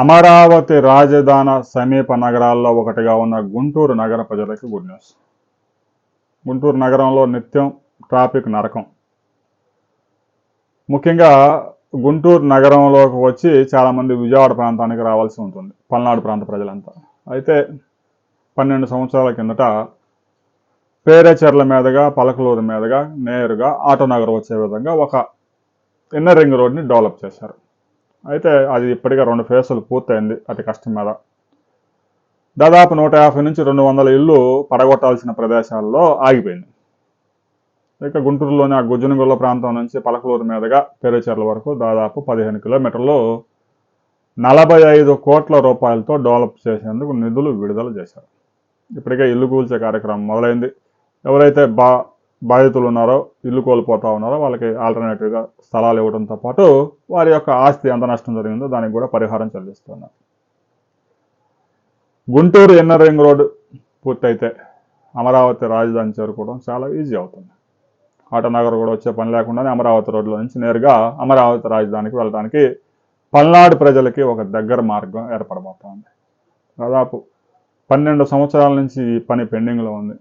అమరావతి రాజధాని సమీప నగరాల్లో ఒకటిగా ఉన్న గుంటూరు నగర ప్రజలకు గుడ్ న్యూస్. గుంటూరు నగరంలో నిత్యం ట్రాఫిక్ నరకం. ముఖ్యంగా గుంటూరు నగరంలోకి వచ్చి చాలామంది విజయవాడ ప్రాంతానికి రావాల్సి ఉంటుంది పల్నాడు ప్రాంత ప్రజలంతా. అయితే పన్నెండు సంవత్సరాల కిందట పేరేచెర్ల మీదుగా పలకలూరు మీదుగా నేరుగా ఆటోనగర్ వచ్చే విధంగా ఒక ఇన్నర్ రింగ్ రోడ్ని డెవలప్ చేశారు. అయితే అది ఇప్పటికే రెండు ఫేసులు పూర్తయింది అతి కష్టం మీద దాదాపు నూట యాభై నుంచి రెండు వందల ఇల్లు పడగొట్టాల్సిన ప్రదేశాల్లో ఆగిపోయింది. ఇక గుంటూరులోని ఆ గుజ్జనగుళ్ళ ప్రాంతం నుంచి పలకలూరు మీదుగా పెరుచేర్ల వరకు దాదాపు పదిహేను కిలోమీటర్లు నలభై ఐదు కోట్ల రూపాయలతో డెవలప్ చేసేందుకు నిధులు విడుదల చేశారు. ఇప్పటికే ఇల్లు కూల్చే కార్యక్రమం మొదలైంది. ఎవరైతే బా బాధితులు ఉన్నారో ఇల్లు కోల్పోతా ఉన్నారో వాళ్ళకి ఆల్టర్నేటివ్గా స్థలాలు ఇవ్వడంతో పాటు వారి యొక్క ఆస్తి ఎంత నష్టం జరిగిందో దానికి కూడా పరిహారం చెల్లిస్తున్నారు. గుంటూరు ఇన్నర్ రింగ్ రోడ్డు పూర్తయితే అమరావతి రాజధాని చేరుకోవడం చాలా ఈజీ అవుతుంది. ఆటనగర్ కూడా వచ్చే పని లేకుండానే అమరావతి రోడ్లో నుంచి నేరుగా అమరావతి రాజధానికి వెళ్ళడానికి పల్నాడు ప్రజలకి ఒక దగ్గర మార్గం ఏర్పడబోతోంది. దాదాపు పన్నెండు సంవత్సరాల నుంచి ఈ పని పెండింగ్లో ఉంది.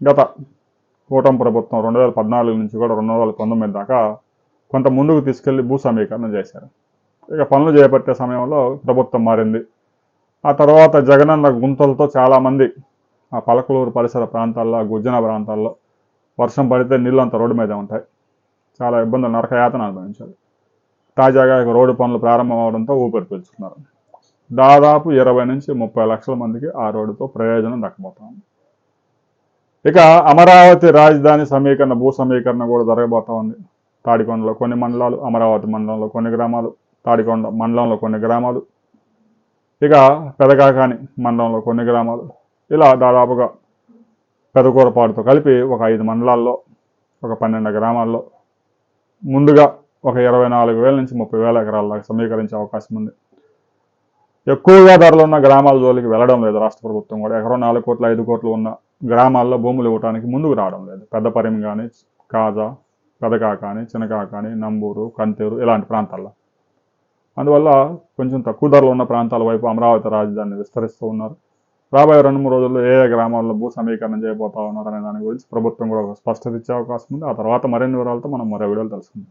గత కూటమి ప్రభుత్వం రెండు వేల పద్నాలుగు నుంచి కూడా రెండు వేల పంతొమ్మిది దాకా కొంత ముందుకు తీసుకెళ్ళి భూ సమీకరణ చేశారు. ఇక పనులు చేపట్టే సమయంలో ప్రభుత్వం మారింది. ఆ తర్వాత జగనన్న గుంతలతో చాలామంది ఆ పలకలూరు పరిసర ప్రాంతాల్లో గుజ్జన ప్రాంతాల్లో వర్షం పడితే నీళ్ళు అంత రోడ్డు మీద ఉంటాయి. చాలా ఇబ్బందులు నరకయాతన అనుభవించారు. తాజాగా ఇక రోడ్డు పనులు ప్రారంభం అవడంతో ఊపిరి పీల్చుకున్నారు. దాదాపు ఇరవై నుంచి ముప్పై లక్షల మందికి ఆ రోడ్డుతో ప్రయోజనం దక్కబోతోంది. ఇక అమరావతి రాజధాని సమీకరణ భూ సమీకరణ కూడా జరగబోతా ఉంది. తాడికొండలో కొన్ని మండలాలు అమరావతి మండలంలో కొన్ని గ్రామాలు తాడికొండ మండలంలో కొన్ని గ్రామాలు ఇక పెదకాకాని మండలంలో కొన్ని గ్రామాలు. ఇలా దాదాపుగా పెదకూరపాటుతో కలిపి ఒక ఐదు మండలాల్లో ఒక పన్నెండు గ్రామాల్లో ముందుగా ఒక ఇరవై నాలుగు వేల నుంచి ముప్పై వేల ఎకరాల దాకా సమీకరించే అవకాశం ఉంది. ఎక్కువగా ధరలు ఉన్న గ్రామాల జోలికి వెళ్ళడం లేదు రాష్ట్ర ప్రభుత్వం కూడా. ఎకరం నాలుగు కోట్లు ఐదు కోట్లు ఉన్న గ్రామాల్లో భూములు ఇవ్వడానికి ముందుకు రావడం లేదు. పెద్దపరిమి కానీ కాజా పెదకా కానీ చినకా కానీ నంబూరు కంతేరు ఇలాంటి ప్రాంతాల్లో. అందువల్ల కొంచెం తక్కువ ధరలు ఉన్న ప్రాంతాల వైపు అమరావతి రాజధానిని విస్తరిస్తూ ఉన్నారు. రాబోయే రెండు మూడు రోజుల్లో ఏ ఏ గ్రామాల్లో భూ సమీకరణ చేయబోతా ఉన్నారు అనే దాని గురించి ప్రభుత్వం కూడా ఒక స్పష్టత ఇచ్చే అవకాశం ఉంది. ఆ తర్వాత మరిన్ని వివరాలతో మనం మరో వీడియోలు తెలుసుకుందాం.